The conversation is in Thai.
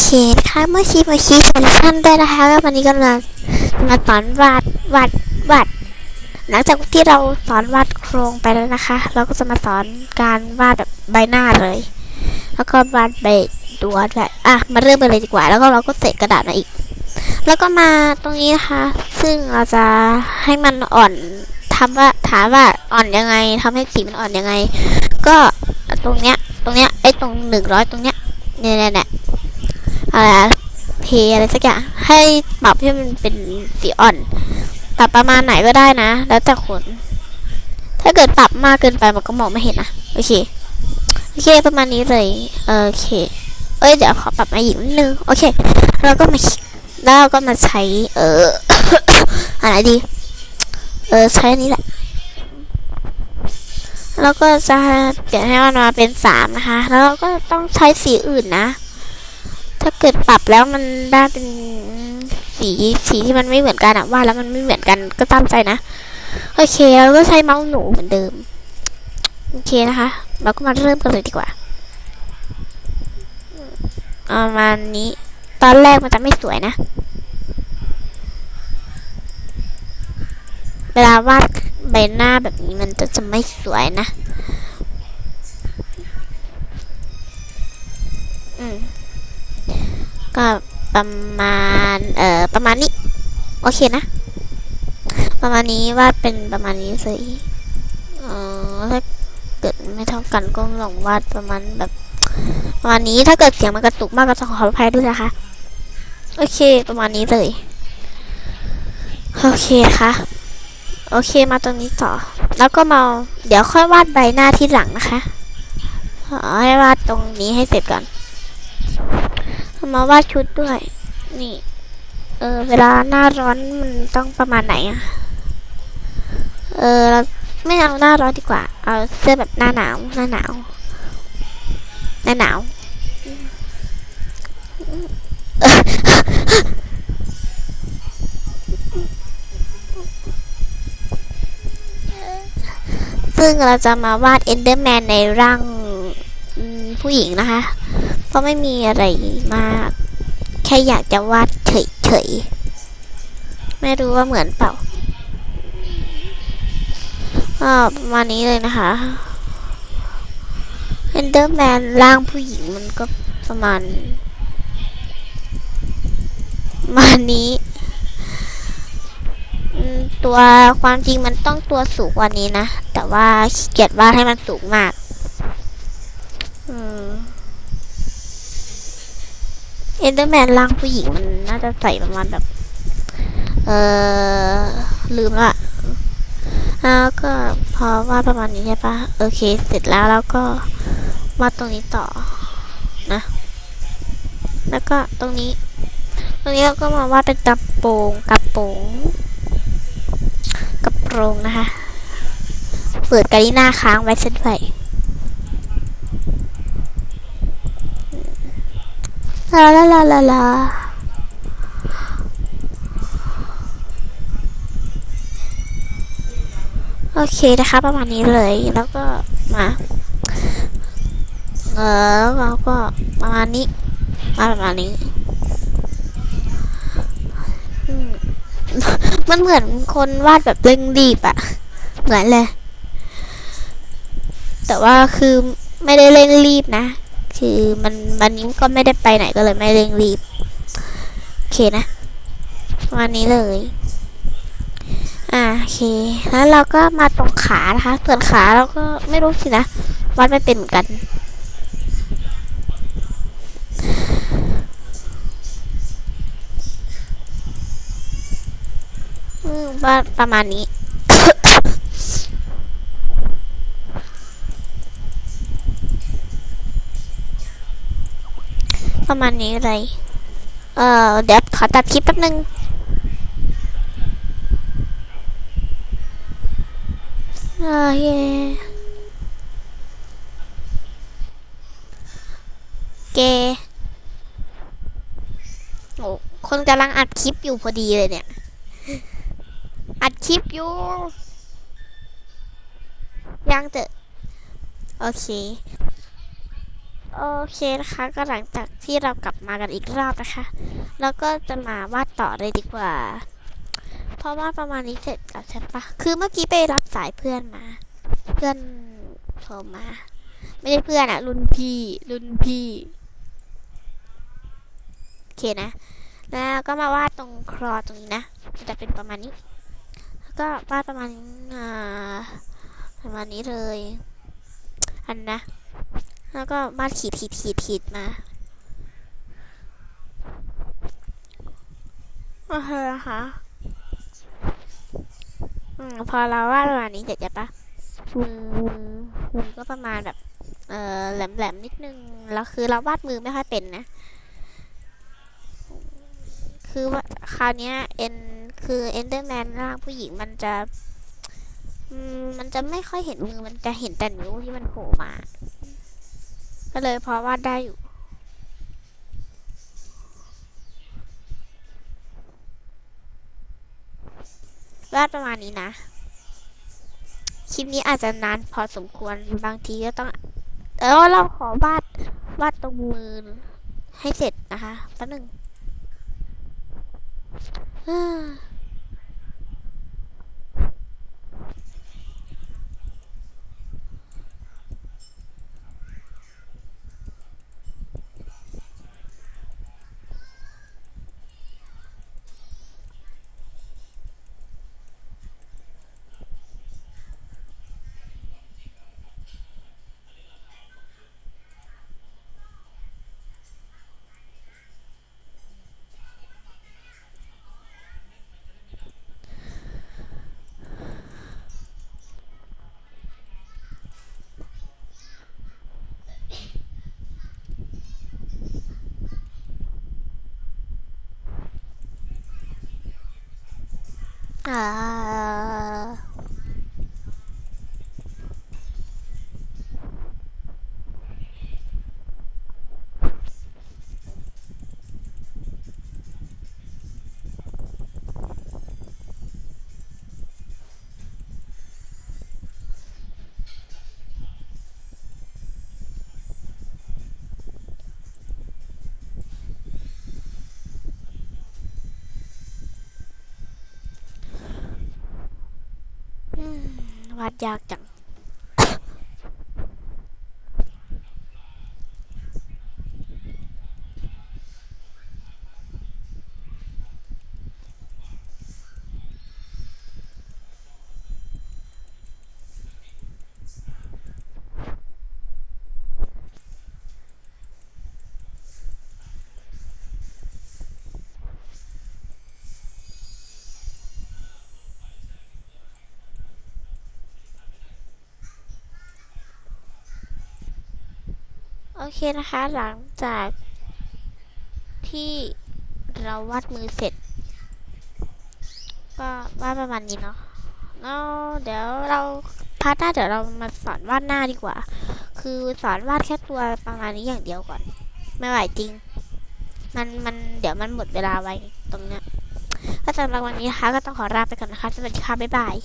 เคนะคะเมื่อชีเมื่อชีโซลูชันได้นะคะแล้ววันนี้ก็มามาสอนวาดวาดวาดหลังจากที่เราสอนวาดโครงไปแล้วนะคะ เราก็จะมาสอนการวาดแบบใบหน้าเลย แล้วก็วาดใบตัวด้วยอะมาเริ่มกันเลยดีกว่า แล้วก็เราก็เศษกระดาษมาอีก แล้วก็มาตรงนี้นะคะ ซึ่งเราจะให้มันอ่อนทำว่าถามว่าอ่อนยังไงทำให้สีมันอ่อนยังไง ก็ตรงเนี้ยตรงเนี้ยไอ้ตรงหนึ่งร้อยตรงเนี้ยเนี่ยเนี่ยเนี่ย อะไรเพอะไรสักอย่างให้ปรับให้มันเป็นสีอ่อนปรับประมาณไหนก็ได้นะ แล้วแต่คนถ้าเกิดปรับมากเกินไปมันก็มองไม่เห็นนะโอเคโอเคประมาณนี้เลยโอเค เอ้ยเดี๋ยวขอปรับมาอีกนิดนึงโอเคเราก็มาแล้วก็มาใช้เอออะไรดี เออใช้อันนี้แหละแล้วก็จะเปลี่ยนให้มันมาเป็นสามนะคะ แล้วเราก็ต้องใช้สีอื่นนะ ถ้าเกิดปรับแล้วมันได้เป็นสีสีที่มันไม่เหมือนกันอะว่าแล้วมันไม่เหมือนกันก็ตามใจนะ โอเคเราก็ใช้เมาส์หนูเหมือนเดิม โอเคนะคะ เราก็มาเริ่มกันเลยดีกว่าประมาณนี้ ตอนแรกมันจะไม่สวยนะ เวลาวาดใบหน้าแบบนี้มันจะจะไม่สวยนะ ก็ประมาณ เอ่อ ประมาณนี้ โอเคนะ ประมาณนี้วาดเป็นประมาณนี้เลยเออถ้าเกิดไม่เท่ากันก็ลองวาดประมาณแบบประมาณนี้ถ้าเกิดเสียงมันกระตุกมากก็ต้องขออภัยด้วยนะคะ โอเค ประมาณนี้เลยโอเคค่ะ โอเคมาตรงนี้ต่อ แล้วก็มา เดี๋ยวค่อยวาดใบหน้าที่หลังนะคะขอให้วาดตรงนี้ให้เสร็จก่อน มาวาดชุดด้วย นี่ เออ เวลาหน้าร้อนมันต้องประมาณไหนอะเออเราไม่เอาหน้าร้อนดีกว่า เอาเสื้อแบบหน้าหนาวหน้าหนาวหน้าหนาวซึ่งเราจะมาวาดเอนเดอร์แมนในร่างผู้หญิงนะคะ เพราะไม่มีอะไรมาก แค่อยากจะวาดเฉยๆ ไม่รู้ว่าเหมือนเปล่าอาประมาณนี้เลยนะคะเอนเดอร์แมนร่างผู้หญิงมันก็ประมาณประมาณนี้ ตัวความจริงมันต้องตัวสูงกว่านี้นะ แต่ว่าเกียจวาดให้มันสูงมาก อืม เอนเดอร์แมนร่างผู้หญิงมันน่าจะใส่ประมาณแบบ เออลืมละแล้วก็พอวาดประมาณนี้ใช่ปะโอเค เสร็จแล้วแล้วก็วาดตรงนี้ต่อนะ แล้วก็ตรงนี้ ตรงนี้เราก็มาวาดเป็นกระโปรงกระโปรงกระโปรงนะคะ เปิดกาลิน่าค้างไว้เช่นเค ลาลาลาลาลาโอเคนะคะประมาณนี้เลยแล้วก็มาเออแล้วเราก็ประมาณนี้มาประมาณนี้มมันเหมือนคนวาดแบบเร่งรีบอะเหมือนเลย แต่ว่าคือไม่ได้เร่งรีบนะ คือมันวันนี้ก็ไม่ได้ไปไหนก็เลยไม่เร่งรีบ โอเคนะประมาณนี้เลย อ่าโอเค แล้วเราก็มาตรงขานะคะส่วนขาเราก็ไม่รู้สินะวาดไม่เป็นเหมือนกันอืมวาดประมาณนี้ ประมาณนี้เลย เอ่อ เดี๋ยวขอตัดคลิปแป๊บนึงโอเคเกโอ้คนกำลังอัดคลิปอยู่พอดีเลยเนี่ย อัดคลิปอยู่ ยังเถอโอเค โอเคนะคะ ก็หลังจากที่เรากลับมากันอีกรอบนะคะ แล้วก็จะมาวาดต่อเลยดีกว่า เพราะว่าประมาณนี้เสร็จแล้วใช่ปะคือเมื่อกี้ไปรับสายเพื่อนมา เพื่อนโทรมา ไม่ใช่เพื่อนอะรุ่นพี่ รุ่นพี่โอเคนะ แล้วก็มาวาดตรงคลอตรงนี้นะจะเป็นประมาณนี้ แล้วก็วาดประมาณอ่าประมาณนี้เลย อันนะ แล้วก็วาดขีดขีดขีดขีดมาโอเคนะคะอืมพอเราวาดประมาณนี้เสร็จใช่ปะมือมือก็ประมาณแบบ เออแหลมแหลมๆนิดนึงแล้วคือเราวาดมือไม่ค่อยเป็นนะ คือว่าคราวเนี้ยเอ็นคือเอนเดอร์แมนร่างผู้หญิงมันจะอืมมันจะไม่ค่อยเห็นมือมันจะเห็นแต่นิ้วที่มันโผล่มา ก็เลยพอวาดได้อยู่ วาดประมาณนี้นะ คลิปนี้อาจจะนานพอสมควรบางทีก็ต้อง เออเราขอวาดวาดตรงมือให้เสร็จนะคะแป๊บนึง อ่าอ่าอืม วาด โอเคนะคะ หลังจากที่เราวาดมือเสร็จ ก็วาดประมาณนี้เนาะแล้วเดี๋ยวเราพาร์ทหน้าเดี๋ยวเรามาสอนวาดหน้าดีกว่า คือสอนวาดแค่ตัวประมาณนี้อย่างเดียวก่อน ไม่ไหวจริง มันมันเดี๋ยวมันหมดเวลาไว้ตรงเนี้ยก็สำหรับวันนี้นะคะก็ต้องขอลาไปก่อนนะคะ สวัสดีค่ะ บ๊ายบาย